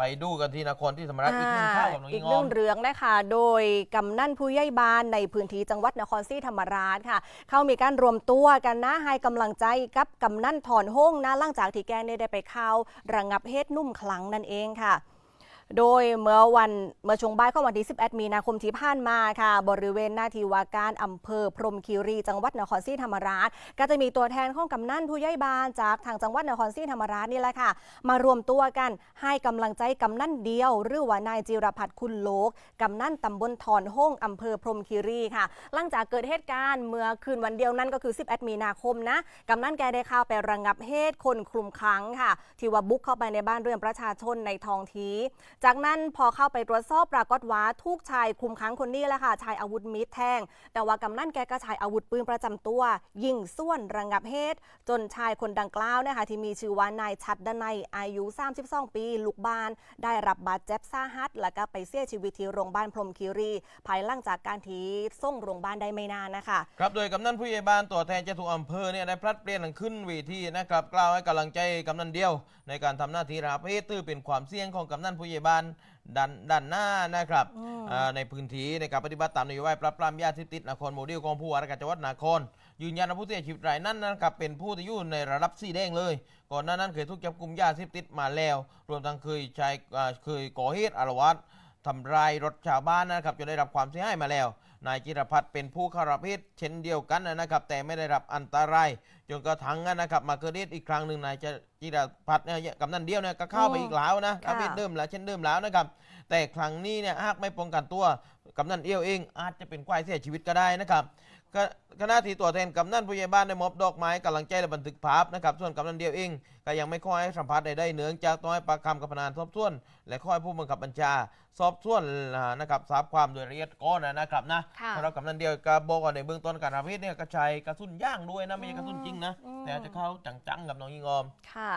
ไปดูกันที่นครที่ธรรมราชอีกหนึ่งข้าวกับน้องอียิกงหออนึ่มงเรื่องนะคะ โดยกำนันผู้ใหญ่บ้านในพื้นที่จังหวัดนครศรีธรรมราชค่ะ เขามีการรวมตัวกันนะให้กำลังใจกับกำนันถอนห้องนะหลังจากที่แกเนี่ยได้ไปเข้าระงับเหตุนุ่มคลังนั่นเองค่ะ โดยเมื่อวันเมื่อช่วงบ่ายของวันที่ 11 มีนาคมที่ผ่านมาค่ะ บริเวณหน้าที่ว่าการอำเภอพรมคีรี จังหวัดนครศรีธรรมราช ก็จะมีตัวแทนของกำนันผู้ใหญ่บ้านจากทางจังหวัดนครศรีธรรมราชนี่แหละค่ะ มารวมตัวกันให้กำลังใจกำนันเดียว หรือว่านายจิรพัฒน์คุณโลกกำนันตำบลทอนห้องอำเภอพรมคีรีค่ะ หลังจากเกิดเหตุการณ์เมื่อคืนวันเดียวนั้นก็คือ 11 มีนาคมนะกำนันแกได้เข้าไประงับเหตุคนคลุมคลังค่ะ ที่ว่าบุกเข้าไปในบ้านเรือนประชาชนในท้องที่จากนั้นพอเข้าไปตรวจสอบปรากฏว่าทุกชายคุมคลังคนนี้แหละค่ะชายอาวุธมีดแทง แต่ว่ากำนันแกก็ใช้อาวุธปืนประจำตัว ยิงส่วนระงับเหตุจนชายคนดังกล่าวเนะคะที่มีชื่อว่านายชัดดนัยอายุ 32 ปี ลูกบ้าน ได้รับบาดเจ็บสาหัส แล้วก็ไปเสียชีวิตที่โรงพยาบาลพรมคีรี ภายหลังจากการที่ส่งโรงพยาบาลได้ไม่นานนะคะ ครับโดยกำนันผู้ใหญ่บ้านตัวแทนเจ้าทุกอำเภอเนี่ยได้พลัดเปลี่ยนกันขึ้นเวทีนะครับกล่าวให้กำลังใจกำนันเดียว ในการทำหน้าที่รับเหตุตื้อเป็นความเสี่ยงของกำนันผู้ใหญ่บ้านดันดันหน้านะครับอืมอ่าในพื้นที่ในการปฏิบัติตามนโยบายปราบปรามยาเสพติดนครโมเดลของผู้ว่าราชการจังหวัดนครยืนยันว่าผู้เสียชีวิตรายนั้นนะครับเป็นผู้ที่อยู่ในระดับสีแดงเลย ก่อนหน้านั้นเคยถูกจับกลุ่มยาเสพติดมาแล้ว รวมทั้งเคยใช้อ่าเคยก่อเหตุอารวาสทำลายรถชาวบ้านนะครับจนได้รับความเสียหายมาแล้ว นายจิรพัฒน์เป็นผู้เข้ารับเหตุเช่นเดียวกันนะครับ แต่ไม่ได้รับอันตราย จนกระทั่งนะครับมาเกิดเหตุอีกครั้งหนึ่งนายจิรพัฒน์เนี่ยกับนั่นเดียวเนี่ยก็เข้าไปอีกแล้วนะค่ะรับเหตุเดิมแล้วเช่นเดิมแล้วนะครับ แต่ครั้งนี้เนี่ยหากไม่ป้องกันตัว กำนันเอี้ยวเองอาจจะเป็นควายเสียชีวิตก็ได้นะครับก็คณะที่ตัวแทนกำนันผู้ใหญ่บ้านได้มอบดอกไม้กำลังใจและบันทึกภาพนะครับส่วนกำนันเดียวเองก็ยังไม่ค่อยให้สัมภาษณ์ใดๆเนื่องจากต้องให้ปากคำกับพนักงานสอบสวน และค่อยผู้บังคับบัญชา สอบสวนอ่านะครับทราบความโดยละเอียดก่อนนะครับนะค่ะสำหรับกำนันเดียวก็บอกว่าในเบื้องต้นการรับเหตุเนี่ยกระชายกระสุนย่างด้วยนะไม่ใช่กระสุนจริงนะอืมแต่อาจจะเข้าจังๆกับน้องยิงออมค่ะ